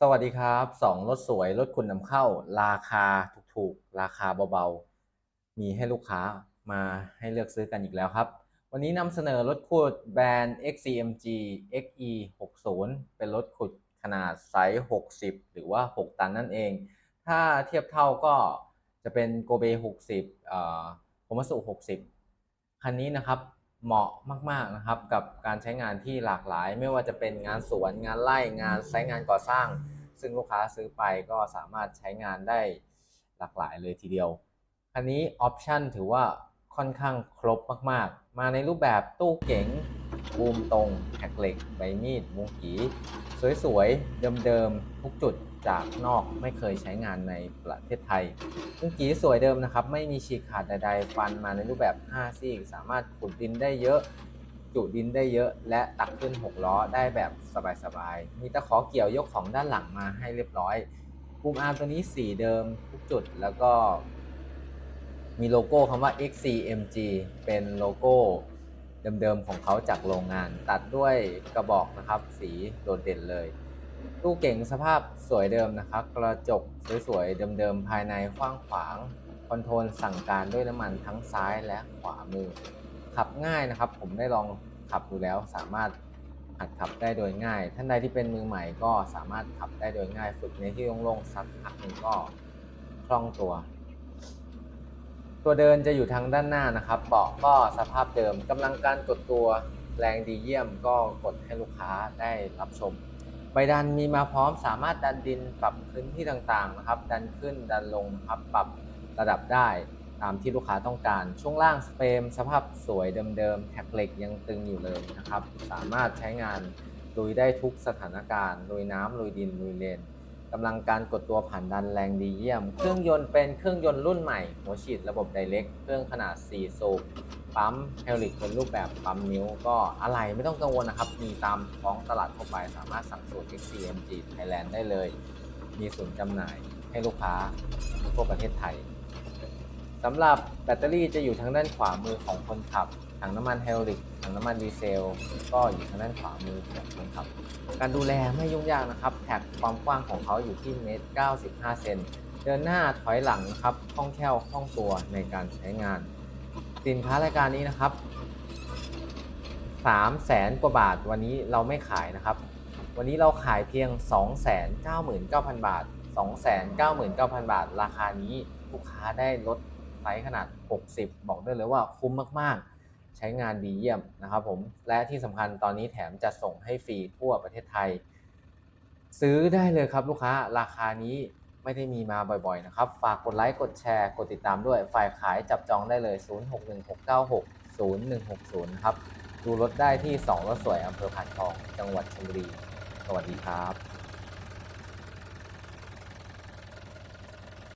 สวัสดีครับสองรถสวยรถคุณนำเข้า ราคาถูกๆ ราคาเบาๆ มีให้ลูกค้ามาให้เลือกซื้อกันอีกแล้วครับ วันนี้นำเสนอรถขุดแบรนด์ XCMG XE 60เป็นรถขุดขนาดไซส์ 60 หรือว่า 6 ตันนั่นเอง ถ้าเทียบเท่าก็จะเป็นโกเบ 60เอ่อโคมัสุ 60 คันนี้นะครับ เหมาะมากๆนะครับ กับการใช้งานที่หลากหลาย ไม่ว่าจะเป็นงานสวนงานไร่งานใช้งานก่อสร้าง ซึ่งลูกค้าซื้อไปก็สามารถใช้งานได้หลากหลายเลยทีเดียวคันนี้ออปชั่นถือว่าค่อนข้างครบมากๆ มาในรูปแบบตู้เก๋ง บูมตรงแท็กเหล็กใบมีดมุงกีสวยๆ เดิมๆ ทุกจุดจากนอกไม่เคยใช้งานในประเทศไทยมุงกีสวยเดิมนะครับ ไม่มีฉีกขาดใดๆ ฟันมาในรูปแบบ 5 ซี่สามารถขุดดินได้เยอะ จุดินได้เยอะ และตักขึ้น 6 ล้อได้แบบสบายๆ มีตะขอเกี่ยวยกของด้านหลังมาให้เรียบร้อยปุ่มอาร์มตัวนี้สีเดิมทุกจุดแล้วก็มีโลโก้คำว่า XCMG เป็นโลโก้ เดิมๆของเขาจากโรงงาน ตัดด้วยกระบอกนะครับ สีโดดเด่นเลย ตู้เก่งสภาพสวยเดิมนะครับ กระจกสวยๆเดิมๆภายในกว้างขวาง คอนโทรลสั่งการด้วยน้ำมันทั้งซ้ายและขวามือ ขับง่ายนะครับ ผมได้ลองขับดูแล้วสามารถหัดขับได้โดยง่าย ท่านใดที่เป็นมือใหม่ก็สามารถขับได้โดยง่าย ฝึกในที่โล่งๆสักพักหนึ่งก็คล่องตัว ตัวเดินจะอยู่ทางด้านหน้านะครับเบาะก็สภาพเดิมกำลังการกดตัวแรงดีเยี่ยมก็กดให้ลูกค้าได้รับชม ใบดันมีมาพร้อมสามารถดันดินปรับพื้นที่ต่างๆนะครับ ดันขึ้นดันลงนะครับปรับระดับได้ตามที่ลูกค้าต้องการ ช่วงล่างสเฟรมสภาพสวยเดิมๆแท็กเหล็กยังตึงอยู่เลยนะครับ สามารถใช้งานลุยได้ทุกสถานการณ์ลุยน้ำลุยดินลุยเลน กำลังการกดตัวผ่านดันแรงดีเยี่ยม เครื่องยนต์เป็นเครื่องยนต์รุ่นใหม่ หัวฉีดระบบไดเ c กเครื่องขนาด 4 สูบ ปั๊มเฮลิกเป็นรูปแบบปั๊มนิ้ว ก็อะไรไม่ต้องกังวลนะครับ มีตามท้องตลาดทั่วไป สามารถสั่งสูตร XCMG Thailand ได้เลย มีศูนย์จำหน่ายให้ลูกค้าทั่วประเทศไทย สำหรับแบตเตอรี่จะอยู่ทางด้านขวามือของคนขับ ถังน้ำมันเฮลิก ถังน้ำมันดีเซล ก็อยู่ทางด้านขวามือของคนขับ การดูแลไม่ยุ่งยากนะครับ แท็กความกว้างของเขาอยู่ที่เมตร 95 เซน เดินหน้าถอยหลังนะครับคล่องแคล่วคล่องตัวในการใช้งาน สินค้ารายการนี้นะครับ3แสนกว่าบาทวันนี้เราไม่ขายนะครับ วันนี้เราขายเพียง 299,000 บาท 299,000 บาท ราคานี้ลูกค้าได้ลด ไซส์ขนาด 60 บอกได้เลยว่าคุ้มมากๆ ใช้งานดีเยี่ยมนะครับผม และที่สำคัญตอนนี้แถมจะส่งให้ฟรีทั่วประเทศไทย ซื้อได้เลยครับลูกค้าราคานี้ไม่ได้มีมาบ่อยๆนะครับ ฝากกดไลค์กดแชร์ กดติดตามด้วย ฝ่ายขายจับจองได้เลย 0616960160ครับ ดูรถได้ที่ 2 รถสวยอำเภอพานทอง จังหวัดชลบุรี สวัสดีครับ